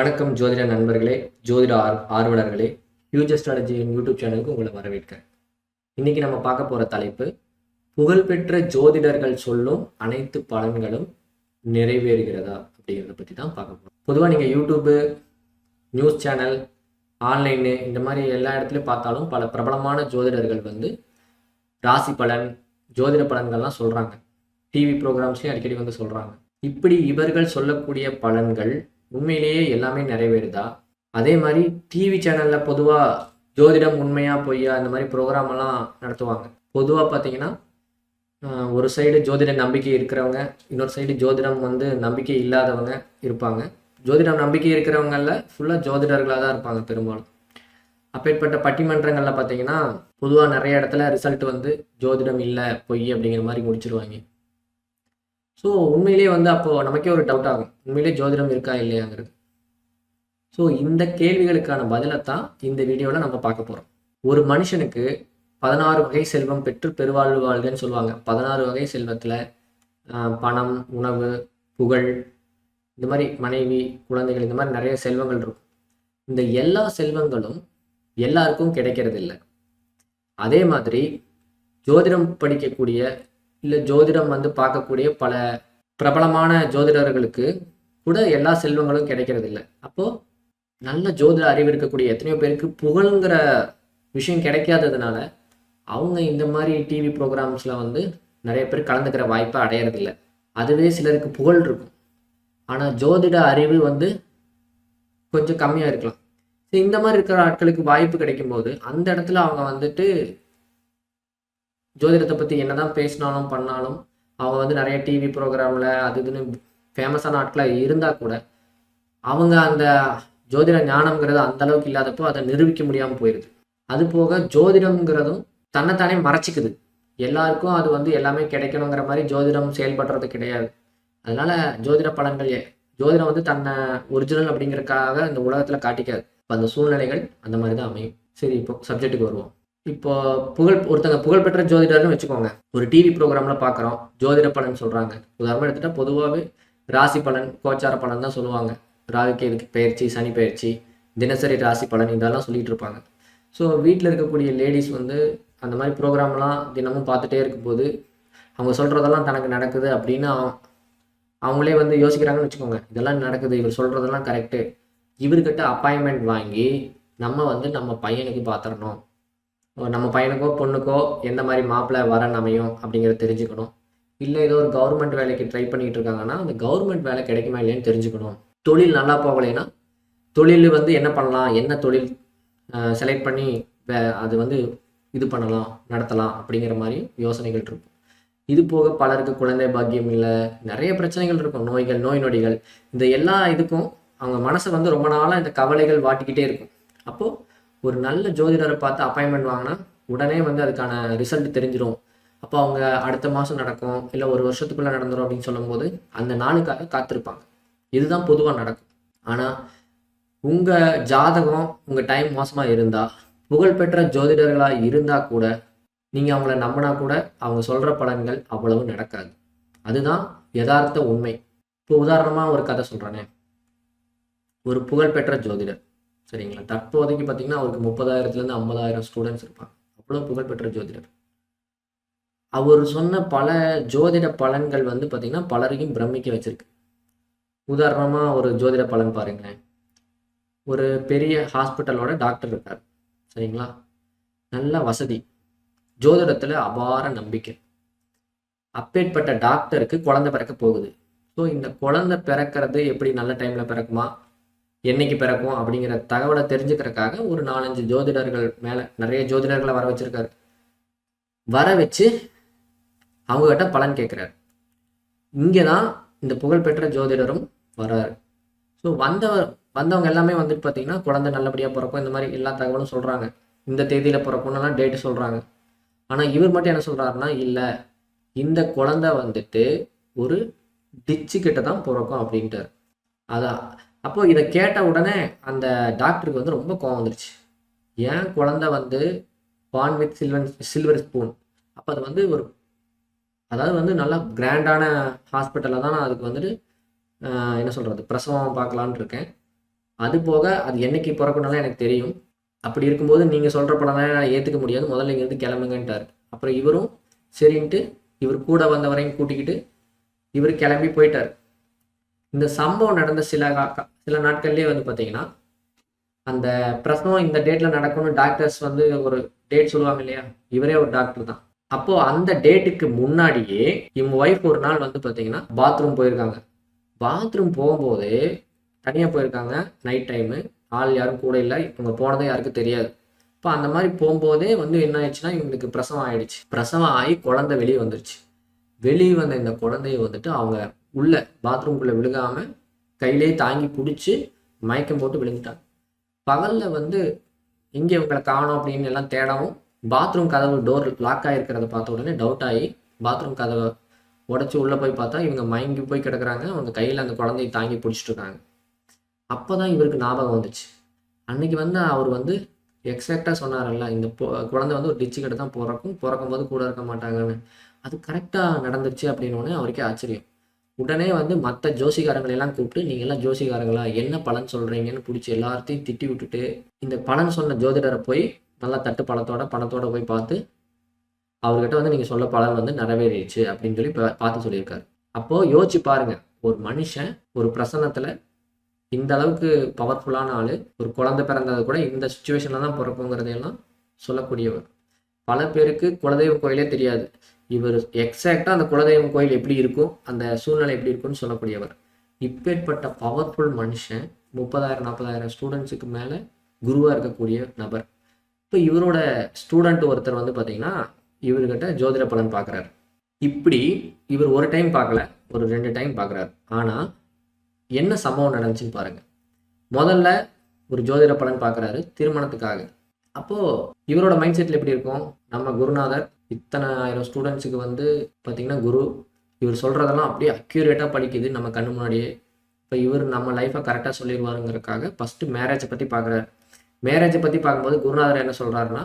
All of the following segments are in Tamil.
வணக்கம் ஜோதிட நண்பர்களே ஜோதிட ஆர் ஆர்வலர்களே. ஃபியூச்சர் ஸ்ட்ராட்டஜியின் யூடியூப் சேனலுக்கு உங்களை வரவேற்கிறேன் இன்னைக்கு நம்ம பார்க்க போகிற தலைப்பு புகழ்பெற்ற ஜோதிடர்கள் சொல்லும் அனைத்து பலன்களும் நிறைவேறுகிறதா அப்படிங்கிறத பற்றி தான் பார்க்க போகிறோம் பொதுவாக நீங்கள் யூடியூப்பு நியூஸ் சேனல் ஆன்லைனு இந்த மாதிரி எல்லா இடத்துலையும் பார்த்தாலும் பல பிரபலமான ஜோதிடர்கள் வந்து ராசி பலன் ஜோதிட பலன்கள்லாம் சொல்கிறாங்க டிவி ப்ரோக்ராம்ஸையும் அடிக்கடி வந்து சொல்கிறாங்க இப்படி இவர்கள் சொல்லக்கூடிய பலன்கள் உண்மையிலேயே எல்லாமே நிறைவேறுதா? அதே மாதிரி டிவி சேனலில் பொதுவாக ஜோதிடம் உண்மையா பொய்யா இந்த மாதிரி ப்ரோக்ராம் எல்லாம் நடத்துவாங்க. பொதுவாக பார்த்தீங்கன்னா ஒரு சைடு ஜோதிட நம்பிக்கை இருக்கிறவங்க இன்னொரு சைடு ஜோதிடம் வந்து நம்பிக்கை இல்லாதவங்க இருப்பாங்க. ஜோதிடம் நம்பிக்கை இருக்கிறவங்களில் ஃபுல்லாக ஜோதிடர்களாக தான் இருப்பாங்க பெரும்பாலும். அப்பேற்பட்ட பட்டிமன்றங்களில் பார்த்தீங்கன்னா பொதுவாக நிறைய இடத்துல ரிசல்ட் வந்து ஜோதிடம் இல்லை பொய் அப்படிங்கிற மாதிரி முடிச்சிருவாங்க. ஸோ உண்மையிலேயே வந்து அப்போது நமக்கே ஒரு டவுட் ஆகும். உண்மையிலேயே ஜோதிடம் இருக்கா இல்லையாங்கிறது. ஸோ இந்த கேள்விகளுக்கான பதிலை தான் இந்த வீடியோவில் நம்ம பார்க்க போகிறோம் ஒரு மனுஷனுக்கு பதினாறு வகை செல்வம் பெற்று பெருவாழ்வு வாழ்கன்னு சொல்லுவாங்க. பதினாறு வகை செல்வத்தில் பணம் உணவு புகழ் இந்த மாதிரி மனைவி குழந்தைகள் இந்த மாதிரி நிறைய செல்வங்கள் இருக்கும். இந்த எல்லா செல்வங்களும் எல்லாருக்கும் கிடைக்கிறது இல்லை அதே மாதிரி ஜோதிடம் படிக்கக்கூடிய இல்லை ஜோதிடம் வந்து பார்க்கக்கூடிய பல பிரபலமான ஜோதிடர்களுக்கு கூட எல்லா செல்வங்களும் கிடைக்கிறது இல்லை அப்போது நல்ல ஜோதிட அறிவு இருக்கக்கூடிய எத்தனையோ பேருக்கு புகழ்ங்கிற விஷயம் கிடைக்காததுனால அவங்க இந்த மாதிரி டிவி ப்ரோக்ராம்ஸில் வந்து நிறைய பேர் கலந்துக்கிற வாய்ப்பை அடையிறதில்ல. அதுவே சிலருக்கு புகழ் இருக்கும். ஆனால் ஜோதிட அறிவு வந்து கொஞ்சம் கம்மியாக இருக்கலாம். ஸோ இந்த மாதிரி இருக்கிற ஆட்களுக்கு வாய்ப்பு கிடைக்கும்போது அந்த இடத்துல அவங்க வந்துட்டு ஜோதிடத்தை பற்றி என்ன தான் பேசினாலும் பண்ணாலும் அவங்க வந்து நிறைய டிவி ப்ரோக்ராமில் அது இதுன்னு ஃபேமஸான ஆட்களாக இருந்தால் கூட அவங்க அந்த ஜோதிட ஞானம்ங்கிறது அந்த அளவுக்கு இல்லாதப்போ அதை நிரூபிக்க முடியாமல் போயிடுது அது போக ஜோதிடம்ங்கிறதும் தன்னைத்தானே மறைச்சிக்குது. எல்லாருக்கும் அது வந்து எல்லாமே கிடைக்கணுங்கிற மாதிரி ஜோதிடம் செயல்படுறது கிடையாது. அதனால ஜோதிட பலன்கள் ஜோதிடம் வந்து தன்னை ஒரிஜினல் அப்படிங்கிறதுக்காக இந்த உலகத்தில் காட்டிக்காது. இப்போ அந்த சூழ்நிலைகள் அந்த மாதிரி தான் அமையும். சரி இப்போ சப்ஜெக்ட்டுக்கு வருவோம். இப்போ புகழ் ஒருத்தங்க புகழ்பெற்ற ஜோதிடர்னு வச்சுக்கோங்க. ஒரு டிவி ப்ரோக்ராம்ல பார்க்குறோம் ஜோதிட பலன் சொல்றாங்க. உதாரணமாக எடுத்துட்டா பொதுவாகவே ராசி பலன் கோச்சார பலன் தான் சொல்லுவாங்க. ராகுக்கேதுக்கு பயிற்சி சனி பயிற்சி தினசரி ராசி பலன் இதெல்லாம் சொல்லிட்டு இருப்பாங்க. ஸோ வீட்டில் இருக்கக்கூடிய லேடிஸ் வந்து அந்த மாதிரி ப்ரோக்ராம்லாம் தினமும் பார்த்துட்டே இருக்கும்போது அவங்க சொல்கிறதெல்லாம் தனக்கு நடக்குது அப்படின்னு அவங்களே வந்து யோசிக்கிறாங்கன்னு வச்சுக்கோங்க. இதெல்லாம் நடக்குது இவர் சொல்கிறதெல்லாம் கரெக்டு இவர்கிட்ட அப்பாயின்மெண்ட் வாங்கி நம்ம வந்து நம்ம பையனுக்கு பார்த்துடணும் நம்ம பையனுக்கோ பொண்ணுக்கோ எந்த மாதிரி மாப்பிள்ளை வரன் அமையும் அப்படிங்கிறத தெரிஞ்சுக்கணும். இல்லை ஏதோ ஒரு கவர்மெண்ட் வேலைக்கு ட்ரை பண்ணிட்டு இருக்காங்கன்னா அந்த கவர்மெண்ட் வேலை கிடைக்குமா இல்லையான்னு தெரிஞ்சுக்கணும். தொழில் நல்லா போகலைன்னா தொழில் வந்து என்ன பண்ணலாம் என்ன தொழில் செலக்ட் பண்ணி வே- அது வந்து இது பண்ணலாம் நடத்தலாம் அப்படிங்கிற மாதிரி யோசனைகள் இருக்கும். இது போக பலருக்கு குழந்தை பாக்கியம் இல்லை நிறைய பிரச்சனைகள் இருக்கும். நோய்கள் நோய் நொடிகள் இந்த எல்லா இதுக்கும் அவங்க மனசை வந்து ரொம்ப நாளாக இந்த கவலைகள் வாட்டிக்கிட்டே இருக்கும். அப்போது ஒரு நல்ல ஜோதிடரை பார்த்து அப்பாயின்மெண்ட் வாங்கினா உடனே வந்து அதுக்கான ரிசல்ட் தெரிஞ்சிடும் அப்போ அவங்க அடுத்த மாதம் நடக்கும் இல்லை ஒரு வருஷத்துக்குள்ளே நடந்துரும் அப்படின்னு சொல்லும்போது அந்த நாளுக்காக காத்திருப்பாங்க. இதுதான் பொதுவாக நடக்கும். ஆனால் உங்கள் ஜாதகம் உங்கள் டைம் மோசமாக இருந்தால் புகழ்பெற்ற ஜோதிடர்களாக இருந்தால் கூட நீங்கள் அவங்கள நம்பினா கூட அவங்க சொல்கிற பலன்கள் அவ்வளவு நடக்காது. அதுதான் யதார்த்த உண்மை. இப்போ உதாரணமாக ஒரு கதை சொல்கிறேனே ஒரு புகழ்பெற்ற ஜோதிடர். சரிங்களா? தற்போதைக்கு பார்த்தீங்கன்னா அவருக்கு முப்பதாயிரத்துலேருந்து ஐம்பதாயிரம் ஸ்டூடெண்ட்ஸ் இருப்பாங்க. அவ்வளோ புகழ்பெற்ற ஜோதிடர். அவர் சொன்ன பல ஜோதிட பலன்கள் வந்து பார்த்திங்கன்னா பலரையும் பிரமிக்க வச்சுருக்கு. உதாரணமாக ஒரு ஜோதிட பலன் பாருங்களேன். ஒரு பெரிய ஹாஸ்பிட்டலோட டாக்டர் இருக்கார். சரிங்களா? நல்ல வசதி. ஜோதிடத்தில் அபார நம்பிக்கை. அப்பேற்பட்ட டாக்டருக்கு குழந்தை பிறக்க போகுது. ஸோ இந்த குழந்தை பிறக்கிறது எப்படி நல்ல டைமில் பிறக்குமா? என்னைக்கு பிறக்கும் அப்படிங்கிற தகவலை தெரிஞ்சுக்கிறதுக்காக ஒரு நாலஞ்சு ஜோதிடர்கள் மேலே நிறைய ஜோதிடர்களை வர வச்சிருக்காரு. வர வச்சு அவங்ககிட்ட பலன் கேட்குறாரு இங்கே தான் இந்த புகழ்பெற்ற ஜோதிடரும் வர்றாரு. ஸோ வந்தவர் வந்தவங்க எல்லாமே வந்துட்டு பார்த்தீங்கன்னா குழந்தை நல்லபடியாக பிறக்கும் இந்த மாதிரி எல்லா தகவலும் சொல்கிறாங்க இந்த தேதியில் பிறக்கும்னுலாம் டேட்டு சொல்கிறாங்க ஆனால் இவர் மட்டும் என்ன சொல்கிறாருன்னா இல்லை இந்த குழந்தை வந்துட்டு ஒரு டிச்சு கிட்ட தான் பிறக்கும் அப்படின்ட்டார். அதான் அப்போ இதை கேட்ட உடனே அந்த டாக்டருக்கு வந்து ரொம்ப கோவம் வந்துருச்சு. ஏன் குழந்தை வந்து born with silver silver spoon? அப்போ அது வந்து ஒரு அதாவது வந்து நல்லா கிராண்டான ஹாஸ்பிட்டலில் தான் நான் அதுக்கு வந்துட்டு என்ன சொல்கிறது பிரசவம் பார்க்கலான்னு இருக்கேன். அது போக அது என்னைக்கு பிறக்கணும்லாம் எனக்கு தெரியும். அப்படி இருக்கும்போது நீங்கள் சொல்கிற படம்லாம் நான் ஏற்றுக்க முடியாது. முதல்ல இங்கேருந்து கிளம்புங்கன்ட்டார். அப்புறம் இவரும் சரின்ட்டு இவர் கூட வந்தவரையும் கூட்டிக்கிட்டு இவர் கிளம்பி போயிட்டார். இந்த சம்பவம் நடந்த சில சில நாட்கள்லேயே வந்து பார்த்தீங்கன்னா அந்த பிரசவம் இந்த டேட்டில் நடக்கும்னு டாக்டர்ஸ் வந்து ஒரு டேட் சொல்லுவாங்க இல்லையா? இவரே ஒரு டாக்டர் தான். அப்போ அந்த டேட்டுக்கு முன்னாடியே இவங்க ஒய்ஃப் ஒரு நாள் வந்து பார்த்தீங்கன்னா பாத்ரூம் போயிருக்காங்க. பாத்ரூம் போகும்போது தனியாக போயிருக்காங்க நைட் டைமு ஆள் யாரும் கூட இல்லை. இவங்க போனதே யாருக்கும் தெரியாது. இப்போ அந்த மாதிரி போகும்போதே வந்து என்ன ஆயிடுச்சுன்னா இவங்களுக்கு பிரசவம் ஆயிடுச்சு. பிரசவம் ஆகி குழந்தை வெளியே வந்துருச்சு. வெளியே வந்த இந்த குழந்தைய வந்துட்டு அவங்க உள்ள பாத்ரூம்குள்ளே விழுகாம கையிலே தாங்கி பிடிச்சி மயக்கம் போட்டு விழுந்துட்டாங்க. பகலில் வந்து எங்கே இவங்களை காணோம் அப்படின்னு எல்லாம் தேடவும் பாத்ரூம் கதவு டோர் லாக் ஆகிருக்கிறத பார்த்த உடனே டவுட் ஆகி பாத்ரூம் கதவை உடச்சி உள்ளே போய் பார்த்தா இவங்க மயங்கி போய் கிடக்குறாங்க. அவங்க கையில் அந்த குழந்தைய தாங்கி பிடிச்சிட்டு இருக்காங்க. அப்போ தான் இவருக்கு ஞாபகம் வந்துச்சு. அன்னைக்கு வந்து அவர் வந்து எக்ஸாக்டாக சொன்னார்ல இந்த குழந்தை வந்து ஒரு டிச்சு கிட்ட தான் பிறக்கும். பிறக்கும் போது கூட இருக்க மாட்டாங்கன்னு. அது கரெக்டாக நடந்துச்சு அப்படின்னோடனே அவருக்கே ஆச்சரியம். உடனே வந்து மற்ற ஜோசிகாரங்களெல்லாம் கூப்பிட்டு நீங்கள் எல்லாம் ஜோசிகாரங்களா? என்ன பலன் சொல்கிறீங்கன்னு பிடிச்சி எல்லாத்தையும் திட்டி விட்டுட்டு இந்த பலன் சொன்ன ஜோதிடரை போய் நல்லா தட்டு பழத்தோட பணத்தோட போய் பார்த்து அவர்கிட்ட வந்து நீங்கள் சொல்ல பலன் வந்து நிறைவேறிடுச்சு அப்படின்னு சொல்லி பா- பார்த்து சொல்லியிருக்காரு. அப்போது யோசிச்சு பாருங்க ஒரு மனுஷன் ஒரு பிரசன்னத்தில் இந்த அளவுக்கு பவர்ஃபுல்லான ஆள் ஒரு குழந்தை பிறந்தது கூட இந்த சுச்சுவேஷனில் தான் பிறக்குங்கிறதையெல்லாம் சொல்லக்கூடியவர். பல பேருக்கு குலதெய்வ கோயிலே தெரியாது. இவர் எக்ஸாக்டாக அந்த குலதெய்வம் கோயில் எப்படி இருக்கும் அந்த சூழ்நிலை எப்படி இருக்கும்னு சொல்லக்கூடியவர். இப்பேற்பட்ட பவர்ஃபுல் மனுஷன் முப்பதாயிரம் நாற்பதாயிரம் ஸ்டூடெண்ட்ஸுக்கு மேலே குருவாக இருக்கக்கூடிய நபர். இப்போ இவரோட ஸ்டூடெண்ட் ஒருத்தர் வந்து பார்த்தீங்கன்னா இவர்கிட்ட ஜோதிட பலன் பார்க்குறாரு இப்படி இவர் ஒரு டைம் பார்க்கல ஒரு ரெண்டு டைம் பார்க்குறாரு ஆனால் என்ன சம்பவம் நடந்துச்சுன்னு பாருங்க. முதல்ல ஒரு ஜோதிட பலன் பார்க்குறாரு திருமணத்துக்காக. அப்போது இவரோட மைண்ட் செட்டில் எப்படி இருக்கும்? நம்ம குருநாதர் இத்தனை ஆயிரம் ஸ்டூடெண்ட்ஸுக்கு வந்து பார்த்திங்கன்னா குரு இவர் சொல்கிறதெல்லாம் அப்படியே அக்யூரேட்டாக படிக்குது நம்ம கண்ணு முன்னாடியே. இப்போ இவர் நம்ம லைஃப்பை கரெக்டாக சொல்லிடுவாருங்கிறதுக்காக ஃபஸ்ட்டு மேரேஜை பற்றி பார்க்குறாரு மேரேஜை பற்றி பார்க்கும்போது குருநாதர் என்ன சொல்கிறாருன்னா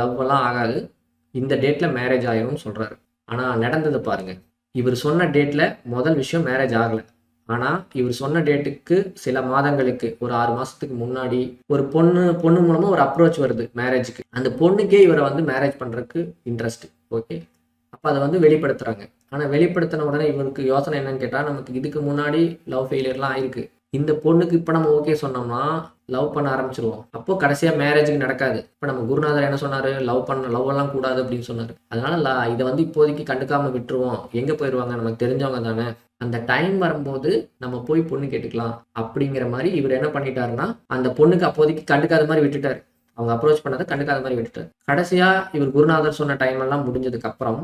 லவ்வெல்லாம் ஆகாது. இந்த டேட்டில் மேரேஜ் ஆயிரும்னு சொல்கிறாரு ஆனால் நடந்தது பாருங்கள் இவர் சொன்ன டேட்டில் முதல் விஷயம் மேரேஜ் ஆகலை. ஆனால் இவர் சொன்ன டேட்டுக்கு சில மாதங்களுக்கு ஒரு ஆறு மாதத்துக்கு முன்னாடி ஒரு பொண்ணு பொண்ணு மூலமாக ஒரு அப்ரோச் வருது மேரேஜுக்கு அந்த பொண்ணுக்கே இவரை வந்து மேரேஜ் பண்ணுறதுக்கு இன்ட்ரெஸ்ட் ஓகே அப்போ அதை வந்து வெளிப்படுத்துகிறாங்க ஆனால் வெளிப்படுத்தின உடனே இவருக்கு யோசனை என்னன்னு கேட்டால் நமக்கு இதுக்கு முன்னாடி லவ் ஃபெயிலியர்லாம் ஆயிருக்கு. இந்த பொண்ணுக்கு இப்போ நம்ம ஓகே சொன்னோம்னா லவ் பண்ண ஆரம்பிச்சிருவோம். அப்போ கடைசியாக மேரேஜுக்கு நடக்காது. இப்போ நம்ம குருநாதர் என்ன சொன்னார்? லவ் பண்ண லவ் எல்லாம் கூடாது அப்படின்னு சொன்னார். அதனால லா இதை வந்து இப்போதைக்கு கண்டுக்காமல் விட்டுருவோம். எங்கே போயிடுவாங்க நமக்கு தெரிஞ்சவங்க தானே. அந்த டைம் வரும்போது நம்ம போய் பொண்ணு கேட்டுக்கலாம் அப்படிங்கிற மாதிரி இவர் என்ன பண்ணிட்டாருன்னா அந்த பொண்ணுக்கு அப்போதைக்கு கண்டுக்காத மாதிரி விட்டுட்டார். அவங்க அப்ரோச் பண்ணதை கண்டுக்காத மாதிரி விட்டுட்டார். கடைசியாக இவர் குருநாதர் சொன்ன டைம் எல்லாம் முடிஞ்சதுக்கு அப்புறம்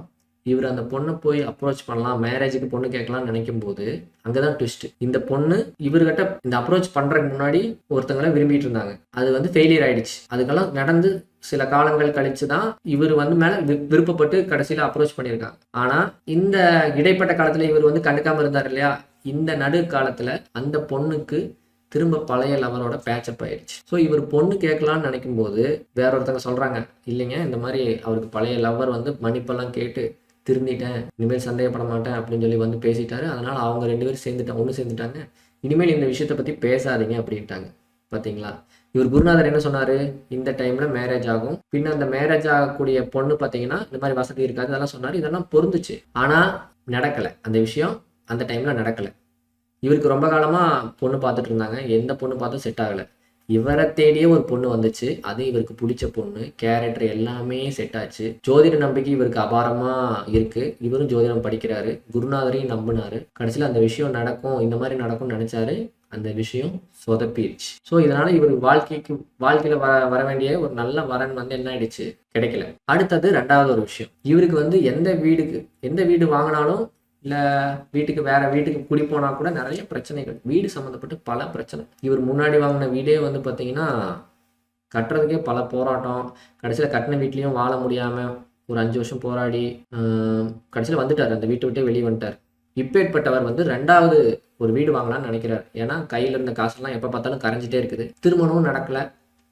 இவர் அந்த பொண்ணை போய் அப்ரோச் பண்ணலாம் மேரேஜுக்கு பொண்ணு கேட்கலாம்னு நினைக்கும் போது அங்கதான் ட்விஸ்ட் இந்த பொண்ணு இவர்கிட்ட இந்த அப்ரோச் பண்றதுக்கு முன்னாடி ஒருத்தங்களை விரும்பிட்டு இருந்தாங்க. அது வந்து ஃபெயிலியர் ஆயிடுச்சு. அதுக்கெல்லாம் நடந்து சில காலங்கள் கழிச்சு தான் இவர் வந்து மேல விருப்பப்பட்டு கடைசியில அப்ரோச் பண்ணியிருக்காங்க. ஆனா இந்த இடைப்பட்ட காலத்துல இவர் வந்து கண்டுக்காம இருந்தார் இல்லையா? இந்த நடு காலத்துல அந்த பொண்ணுக்கு திரும்ப பழைய லவரோட பேச்சப் ஆயிடுச்சு. ஸோ இவர் பொண்ணு கேட்கலான்னு நினைக்கும் போது வேற ஒருத்தங்க சொல்றாங்க இல்லைங்க இந்த மாதிரி அவருக்கு பழைய லவர் வந்து மன்னிப்பெல்லாம் கேட்டு திருந்திட்டேன் இனிமேல் சந்தேகப்பட மாட்டேன் அப்படின்னு சொல்லி வந்து பேசிட்டாரு. அதனால் அவங்க ரெண்டு பேரும் சேர்ந்துட்டாங்க ஒன்று சேர்ந்துட்டாங்க. இனிமேல் இந்த விஷயத்தை பற்றி பேசாதீங்க அப்படின்ட்டாங்க. பார்த்தீங்களா இவர் குருநாதர் என்ன சொன்னார்? இந்த டைமில் மேரேஜ் ஆகும். பின்ன அந்த மேரேஜ் ஆகக்கூடிய பொண்ணு பார்த்தீங்கன்னா இந்த மாதிரி வசதி இருக்காது அதெல்லாம் சொன்னார். இதெல்லாம் பொருந்துச்சு. ஆனால் நடக்கலை. அந்த விஷயம் அந்த டைமில் நடக்கலை. இவருக்கு ரொம்ப காலமாக பொண்ணு பார்த்துட்டு இருந்தாங்க. எந்த பொண்ணு பார்த்தும் செட் ஆகலை. இவரை தேடியே ஒரு பொண்ணு வந்துச்சு. அது இவருக்கு பிடிச்ச பொண்ணு. கேரக்டர் எல்லாமே செட் ஆச்சு. ஜோதிட நம்பிக்கை இவருக்கு அபாரமா இருக்கு. இவரும் ஜோதிடம் படிக்கிறாரு. குருநாதரையும் நம்பினாரு. கடைசியில் அந்த விஷயம் நடக்கும். இந்த மாதிரி நடக்கும்னு நினைச்சாரு. அந்த விஷயம் சொதப்பிடுச்சு. ஸோ இதனால இவர் வாழ்க்கைக்கு வாழ்க்கையில வர வர வேண்டிய ஒரு நல்ல வரன் வந்து என்ன ஆயிடுச்சு? கிடைக்கல. அடுத்தது ரெண்டாவது ஒரு விஷயம். இவருக்கு வந்து எந்த வீடுக்கு எந்த வீடு வாங்கினாலும் இல்லை வீட்டுக்கு வேற வீட்டுக்கு குடி போனால் கூட நிறைய பிரச்சனைகள். வீடு சம்மந்தப்பட்டு பல பிரச்சனை. இவர் முன்னாடி வாங்கின வீடே வந்து பார்த்தீங்கன்னா கட்டுறதுக்கே பல போராட்டம். கடைசியில் கட்டின வீட்லேயும் வாழ முடியாமல் ஒரு அஞ்சு வருஷம் போராடி கடைசியில் வந்துட்டார். அந்த வீட்டை விட்டே வெளியே வந்துட்டார். இப்பேற்பட்டவர் வந்து ரெண்டாவது ஒரு வீடு வாங்கலாம்னு நினைக்கிறார். ஏன்னா கையில் இருந்த காசுலாம் எப்போ பார்த்தாலும் கரைஞ்சிட்டே இருக்குது. திருமணமும் நடக்கலை.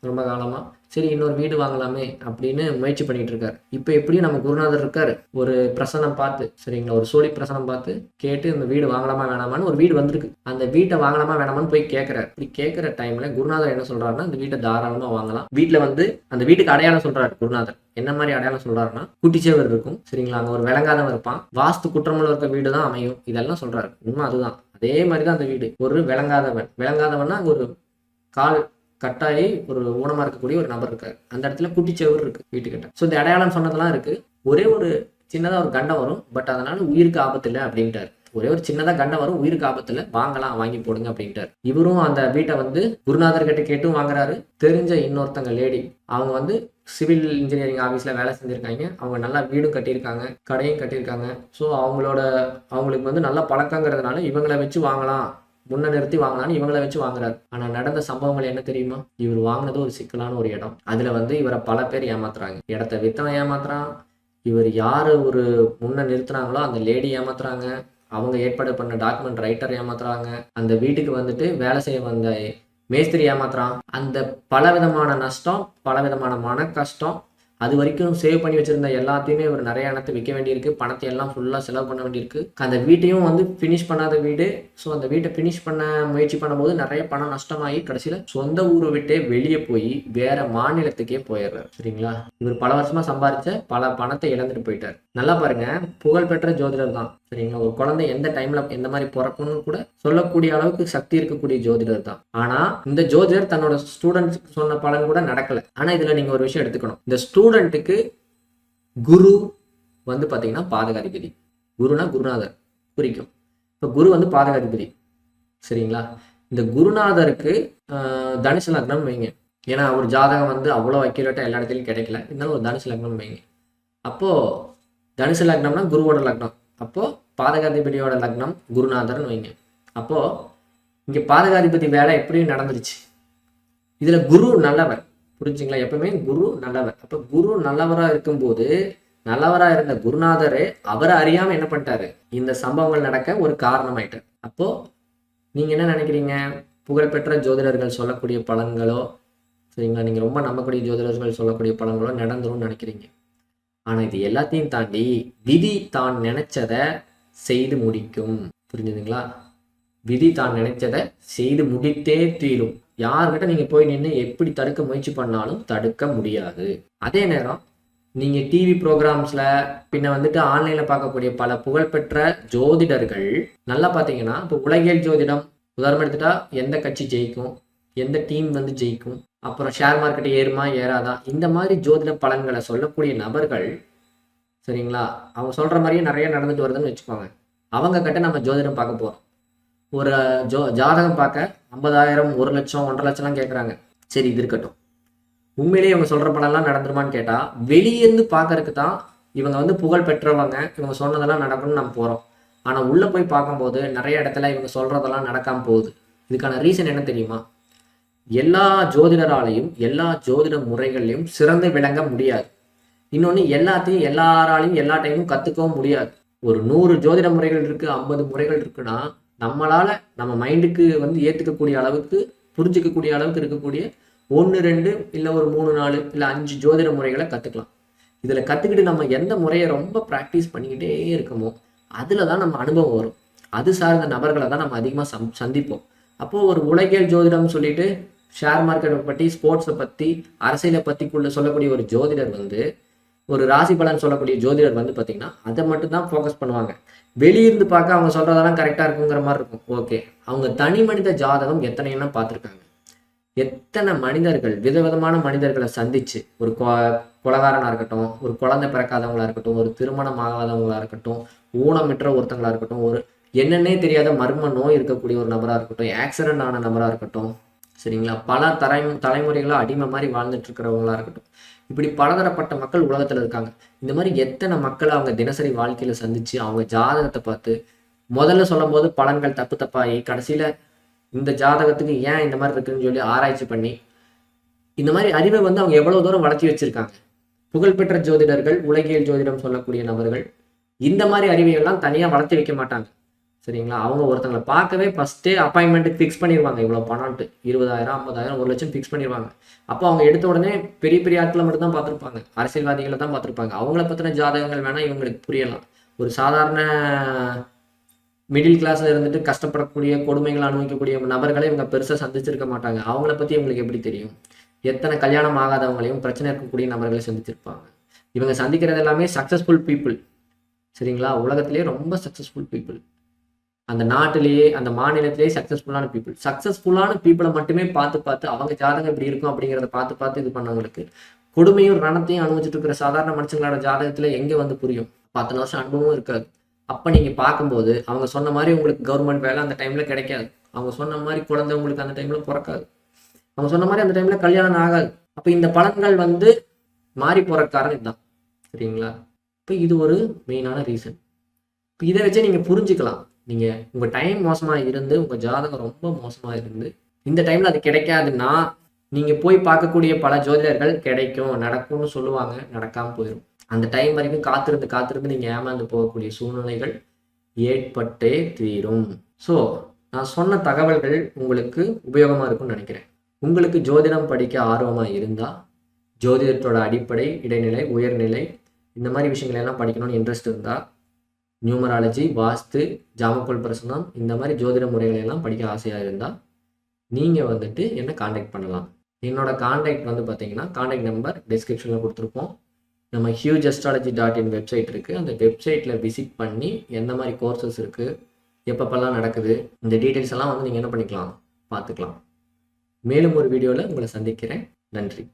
ரொம்ப காலமாக சரி இன்னொரு வீடு வாங்கலாமே அப்படின்னு முயற்சி பண்ணிட்டு இருக்காரு. இப்போ எப்படியும் நம்ம குருநாதர் இருக்காரு. ஒரு பிரசனம் பார்த்து சரிங்களா? ஒரு சோழி பிரசனம் பார்த்து கேட்டு இந்த வீடு வாங்கலாமா வேணாமான்னு ஒரு வீடு வந்திருக்கு. அந்த வீட்டை வாங்கலாமா வேணாமான்னு போய் கேட்குறாரு இப்படி கேட்குற டைம்ல குருநாதர் என்ன சொல்றாருன்னா இந்த வீட்டை தாராளமாக வாங்கலாம். வீட்டில் வந்து அந்த வீட்டுக்கு அடையாளம் சொல்றாரு குருநாதர். என்ன மாதிரி அடையாளம் சொல்றாருன்னா குட்டிச்சேவர் இருக்கும் சரிங்களா? அங்கே ஒரு விளங்காதவன் இருப்பான். வாஸ்து குற்றமுள்ள இருக்க வீடு தான் அமையும். இதெல்லாம் சொல்றாரு. உண்மை அதுதான். அதே மாதிரி தான் அந்த வீடு. ஒரு விளங்காதவன். விளங்காதவன்னா அங்கே ஒரு கால் கட்டாயி ஒரு ஊனமா இருக்கக்கூடிய ஒரு நபர் இருக்காரு. அந்த இடத்துல குட்டிச்சேவர் இருக்கு வீட்டுக்கிட்ட. ஸோ இந்த அடையாளம் சொன்னதெல்லாம் இருக்கு. ஒரே ஒரு சின்னதாக ஒரு கண்டம் வரும். பட் அதனால உயிருக்கு ஆபத்து இல்லை அப்படின்ட்டாரு. ஒரே ஒரு சின்னதாக கண்டம் வரும். உயிருக்கு ஆபத்தில் வாங்கலாம் வாங்கி போடுங்க அப்படின்ட்டாரு. இவரும் அந்த வீட்டை வந்து குருநாதர் கிட்ட கேட்டும் வாங்குறாரு. தெரிஞ்ச இன்னொருத்தங்க லேடி அவங்க வந்து சிவில் இன்ஜினியரிங் ஆஃபீஸில் வேலை செஞ்சுருக்காங்க. அவங்க நல்லா வீடும் கட்டியிருக்காங்க கடையும் கட்டியிருக்காங்க. ஸோ அவங்களோட அவங்களுக்கு வந்து நல்ல பழக்கங்கிறதுனால இவங்களை வச்சு வாங்கலாம். முன்ன நிறுத்தி வாங்கினான்னு இவங்களை வச்சு வாங்குறாரு. ஆனா நடந்த சம்பவங்கள் என்ன தெரியுமா? இவர் வாங்கினது ஒரு சிக்கலான ஒரு இடம். அதுல வந்து இவரை பல பேர் ஏமாத்துறாங்க. இடத்த வித்தவன் ஏமாத்துறான். இவர் யாரு ஒரு முன்ன நிறுத்துனாங்களோ அந்த லேடி ஏமாத்துறாங்க. அவங்க ஏற்பாடு பண்ண டாக்குமெண்ட் ரைட்டர் ஏமாத்துறாங்க. அந்த வீட்டுக்கு வந்துட்டு வேலை செய்ய வந்த மேஸ்திரி ஏமாத்துறான். அந்த பல விதமான நஷ்டம் பல விதமான மன கஷ்டம் அது வரைக்கும் சேவ் பண்ணி வச்சிருந்த எல்லாத்தையுமே ஒரு நிறைய இடத்த விற்க வேண்டியிருக்கு. பணத்தை எல்லாம் ஃபுல்லாக செலவு பண்ண வேண்டியிருக்கு. அந்த வீட்டையும் வந்து ஃபினிஷ் பண்ணாத வீடு. ஸோ அந்த வீட்டை ஃபினிஷ் பண்ண முயற்சி பண்ணும்போது நிறைய பணம் நஷ்டமாகி கடைசியில் சொந்த ஊரை விட்டே வெளியே போய் வேற மாநிலத்துக்கே போயிடுறாரு. சரிங்களா? இவர் பல வருஷமாக சம்பாதிச்ச பல பணத்தை இழந்துட்டு போயிட்டார். நல்லா பாருங்க. புகழ்பெற்ற ஜோதிடர் தான். சரிங்களா? ஒரு குழந்தை எந்த டைம்ல எந்த மாதிரி பிறக்கணும்னு கூட சொல்லக்கூடிய அளவுக்கு சக்தி இருக்கக்கூடிய ஜோதிடர் தான். ஆனா இந்த ஜோதிடர் தன்னோட ஸ்டூடெண்ட்ஸ் சொன்ன பலன் கூட நடக்கல. ஆனா இதுல நீங்க ஒரு விஷயம் எடுத்துக்கணும். இந்த ஸ்டூடெண்ட்டுக்கு குரு வந்து பாத்தீங்கன்னா பாதகாதிபதி. குருனா குருநாதர். குறிக்கும். இப்போ குரு வந்து பாதகாதிபதி. சரிங்களா? இந்த குருநாதருக்கு ஆஹ், தனுசு லக்னம் வைங்க. ஏன்னா அவர் ஜாதகம் வந்து அவ்வளோ அக்யூரேட்டாக எல்லா இடத்துலையும் கிடைக்கல. இருந்தாலும் ஒரு தனுசு லக்னம் வைங்க. அப்போ தனுசு லக்னம்னா குருவோட லக்னம். அப்போ பாதகாதிபதியோட லக்னம் குருநாதர்னு வைங்க அப்போ இங்கே பாதகாதிபதி வேலை எப்படியும் நடந்துருச்சு. இதுல குரு நல்லவர். புரிஞ்சுங்களா? எப்பவுமே குரு நல்லவர். அப்போ குரு நல்லவரா இருக்கும்போது நல்லவரா இருந்த குருநாதர் அவரை அறியாமல் என்ன பண்ணிட்டாரு? இந்த சம்பவங்கள் நடக்க ஒரு காரணமாயிட்டார். அப்போ நீங்க என்ன நினைக்கிறீங்க? புகழ்பெற்ற ஜோதிடர்கள் சொல்லக்கூடிய பலன்களோ சரிங்களா? நீங்கள் ரொம்ப நம்பக்கூடிய ஜோதிடர்கள் சொல்லக்கூடிய பலன்களோ நடந்துரும்னு நினைக்கிறீங்க. ஆனால் இது எல்லாத்தையும் தாண்டி விதி தான் நினைச்சதை செய்து முடிக்கும். புரிஞ்சுதுங்களா? விதி தான் நினைச்சதை செய்து முடித்தே தீரும். யார்கிட்ட நீங்கள் போய் நின்று எப்படி தடுக்க முயற்சி பண்ணாலும் தடுக்க முடியாது. அதே நேரம் நீங்கள் டிவி ப்ரோக்ராம்ஸில் பின்ன வந்துட்டு ஆன்லைனில் பார்க்கக்கூடிய பல புகழ்பெற்ற ஜோதிடர்கள் நல்லா பார்த்தீங்கன்னா இப்போ உலகியல் ஜோதிடம் உதாரணம் எடுத்துட்டா எந்த கட்சி ஜெயிக்கும்? எந்த டீம் வந்து ஜெயிக்கும்? அப்புறம் ஷேர் மார்க்கெட் ஏறுமா ஏறாதா? இந்த மாதிரி ஜோதிட பலன்களை சொல்லக்கூடிய நபர்கள் சரிங்களா? அவங்க சொல்கிற மாதிரியே நிறைய நடந்துட்டு வருதுன்னு வச்சுக்கோங்க. அவங்க கிட்ட நம்ம ஜோதிடம் பார்க்க போகிறோம் ஒரு ஜோ ஜாதகம் பார்க்க ஐம்பதாயிரம் ஒரு லட்சம் ஒன்றரை லட்சம்லாம் கேட்குறாங்க சரி இது இருக்கட்டும். உண்மையிலேயே இவங்க சொல்கிற படம்லாம் நடந்துருமான்னு கேட்டால் வெளியேருந்து பார்க்கறதுக்கு தான் இவங்க வந்து புகழ் பெற்றவங்க இவங்க சொன்னதெல்லாம் நடக்கணும்னு நம்ம போகிறோம் ஆனால் உள்ளே போய் பார்க்கும்போது நிறைய இடத்துல இவங்க சொல்கிறதெல்லாம் நடக்காமல் போகுது. இதுக்கான ரீசன் என்ன தெரியுமா? எல்லா ஜோதிடராலையும் எல்லா ஜோதிட முறைகளையும் சிறந்து விளங்க முடியாது. இன்னொன்று எல்லாத்தையும் எல்லாராலையும் எல்லா டைமும் கற்றுக்கவும் முடியாது. ஒரு நூறு ஜோதிட முறைகள் இருக்கு ஐம்பது முறைகள் இருக்குன்னா நம்மளால நம்ம மைண்டுக்கு வந்து ஏற்றுக்கக்கூடிய அளவுக்கு புரிஞ்சுக்கக்கூடிய அளவுக்கு இருக்கக்கூடிய ஒன்று ரெண்டு இல்லை ஒரு மூணு நாலு இல்லை அஞ்சு ஜோதிட முறைகளை கற்றுக்கலாம் இதில் கற்றுக்கிட்டு நம்ம எந்த முறையை ரொம்ப ப்ராக்டிஸ் பண்ணிக்கிட்டே இருக்கோமோ அதில் தான் நம்ம அனுபவம் வரும். அது சார்ந்த நபர்களை தான் நம்ம அதிகமாக சம் சந்திப்போம். அப்போது ஒரு உலகியல் ஜோதிடம்னு சொல்லிட்டு ஷேர் மார்க்கெட்டை பற்றி ஸ்போர்ட்ஸை பற்றி அரசியலை பற்றிக்குள்ள சொல்லக்கூடிய ஒரு ஜோதிடர் வந்து ஒரு ராசி பலன் சொல்லக்கூடிய ஜோதிடர் வந்து பார்த்தீங்கன்னா அதை மட்டும் தான் ஃபோக்கஸ் பண்ணுவாங்க வெளியிருந்து பார்க்க அவங்க சொல்றதெல்லாம் கரெக்டாக இருக்குங்கிற மாதிரி இருக்கும். ஓகே அவங்க தனி மனித ஜாதகம் எத்தனை பார்த்துருக்காங்க. எத்தனை மனிதர்கள் விதவிதமான மனிதர்களை சந்திச்சு ஒரு கொ குலகாரனாக இருக்கட்டும் ஒரு குழந்தை பிறக்காதவங்களா இருக்கட்டும் ஒரு திருமணம் ஆகாதவங்களா இருக்கட்டும் ஊனமிற்ற ஒருத்தங்களா இருக்கட்டும் ஒரு என்னன்னே தெரியாத மர்ம நோய் இருக்கக்கூடிய ஒரு நபராக இருக்கட்டும் ஆக்சிடென்ட் ஆன நபராக இருக்கட்டும் சரிங்களா? பல தலை தலைமுறைகளாக அடிமை மாதிரி வாழ்ந்துட்டு இருக்கிறவங்களா இருக்கட்டும். இப்படி பலதரப்பட்ட மக்கள் உலகத்துல இருக்காங்க. இந்த மாதிரி எத்தனை மக்களை அவங்க தினசரி வாழ்க்கையில சந்திச்சு அவங்க ஜாதகத்தை பார்த்து முதல்ல சொல்லும் போது பலன்கள் தப்பு தப்பாகி கடைசியில இந்த ஜாதகத்துக்கு ஏன் இந்த மாதிரி இருக்குன்னு சொல்லி ஆராய்ச்சி பண்ணி இந்த மாதிரி அறிவை வந்து அவங்க எவ்வளவு தூரம் வளர்த்தி வச்சிருக்காங்க. புகழ்பெற்ற ஜோதிடர்கள் உலகியல் ஜோதிடம் சொல்லக்கூடிய நபர்கள் இந்த மாதிரி அறிவையெல்லாம் தனியா வளர்த்தி வைக்க மாட்டாங்க. சரிங்களா? அவங்க ஒருத்தங்களை பார்க்கவே ஃபஸ்ட்டே அப்பாயின்மெண்ட்டுக்கு ஃபிக்ஸ் பண்ணிடுவாங்க இவ்வளோ பணம்ட்டு இருபதாயிரம் ஐம்பதாயிரம் ஒரு லட்சம் ஃபிக்ஸ் பண்ணிடுவாங்க அப்போ அவங்க எடுத்த உடனே பெரிய பெரிய ஆட்களை மட்டும் தான் பார்த்துருப்பாங்க. அரசியல்வாதிகளை தான் பார்த்துருப்பாங்க. அவங்கள பற்றின ஜாதகங்கள் வேணால் இவங்களுக்கு புரியலாம். ஒரு சாதாரண மிடில் கிளாஸில் இருந்துட்டு கஷ்டப்படக்கூடிய கொடுமைகள் அனுபவிக்கக்கூடிய நபர்களை இவங்க பெருசாக சந்திச்சிருக்க மாட்டாங்க. அவங்கள பற்றி இவங்களுக்கு எப்படி தெரியும்? எத்தனை கல்யாணம் ஆகாதவங்களையும் பிரச்சனை இருக்கக்கூடிய நபர்களை சந்திச்சிருப்பாங்க. இவங்க சந்திக்கிறது எல்லாமே சக்ஸஸ்ஃபுல் பீப்புள் சரிங்களா? உலகத்திலே ரொம்ப சக்ஸஸ்ஃபுல் பீப்புள் அந்த நாட்டிலேயே அந்த மாநிலத்திலேயே சக்ஸஸ்ஃபுல்லான பீப்புள் சக்ஸஸ்ஃபுல்லான பீப்புளை மட்டுமே பார்த்து பார்த்து அவங்க ஜாதகம் இப்படி இருக்கும் அப்படிங்கிறத பார்த்து பார்த்து இது பண்ணவங்களுக்கு கொடுமையும் ரணத்தையும் அனுபவிச்சுட்டு இருக்கிற சாதாரண மனுஷங்களோட ஜாதகத்தில் எங்கே வந்து புரியும்? பத்து வருஷம் அனுபவமும் இருக்காது. அப்போ நீங்கள் பார்க்கும்போது அவங்க சொன்ன மாதிரி உங்களுக்கு கவர்மெண்ட் வேலை அந்த டைமில் கிடைக்காது. அவங்க சொன்ன மாதிரி குழந்தை உங்களுக்கு அந்த டைமில் பிறக்காது. அவங்க சொன்ன மாதிரி அந்த டைமில் கல்யாணம் ஆகாது. அப்போ இந்த பலன்கள் வந்து மாறி போகிற காரணம் இதுதான். சரிங்களா? இப்போ இது ஒரு மெயினான ரீசன் இப்போ இதை வச்சே நீங்கள் புரிஞ்சுக்கலாம். நீங்கள் உங்கள் டைம் மோசமாக இருந்து உங்கள் ஜாதகம் ரொம்ப மோசமாக இருந்து இந்த டைமில் அது கிடைக்காதுன்னா நீங்கள் போய் பார்க்கக்கூடிய பல ஜோதிடர்கள் கிடைக்கும் நடக்கும்னு சொல்லுவாங்க நடக்காமல் போயிடும் அந்த டைம் வரைக்கும் காத்திருந்து காத்திருந்து நீங்கள் ஏமாந்து போகக்கூடிய சூழ்நிலைகள் ஏற்பட்டே தீரும். ஸோ நான் சொன்ன தகவல்கள் உங்களுக்கு உபயோகமாக இருக்கும்னு நினைக்கிறேன். உங்களுக்கு ஜோதிடம் படிக்க ஆர்வமாக இருந்தால் ஜோதிடத்தோட அடிப்படை இடைநிலை உயர்நிலை இந்த மாதிரி விஷயங்கள் எல்லாம் படிக்கணும்னு இன்ட்ரெஸ்ட் இருந்தால் நியூமராலஜி வாஸ்து ஜாமக்கோல் பிரசனம் இந்த மாதிரி ஜோதிட முறைகளை எல்லாம் படிக்க ஆசையாக இருந்தால் நீங்கள் வந்துட்டு என்னை காண்டாக்ட் பண்ணலாம். என்னோட காண்டாக்ட் வந்து பார்த்தீங்கன்னா காண்டாக்ட் நம்பர் டிஸ்கிரிப்ஷனில் கொடுத்துருப்போம். நம்ம huge astrology dot in website இருக்குது அந்த வெப்சைட்டில் விசிட் பண்ணி எந்த மாதிரி கோர்சஸ் இருக்குது எப்பப்பெல்லாம் நடக்குது இந்த டீட்டெயில்ஸ் எல்லாம் வந்து நீங்கள் என்ன பண்ணிக்கலாம் பார்த்துக்கலாம். மேலும் ஒரு வீடியோவில் உங்களை சந்திக்கிறேன். நன்றி.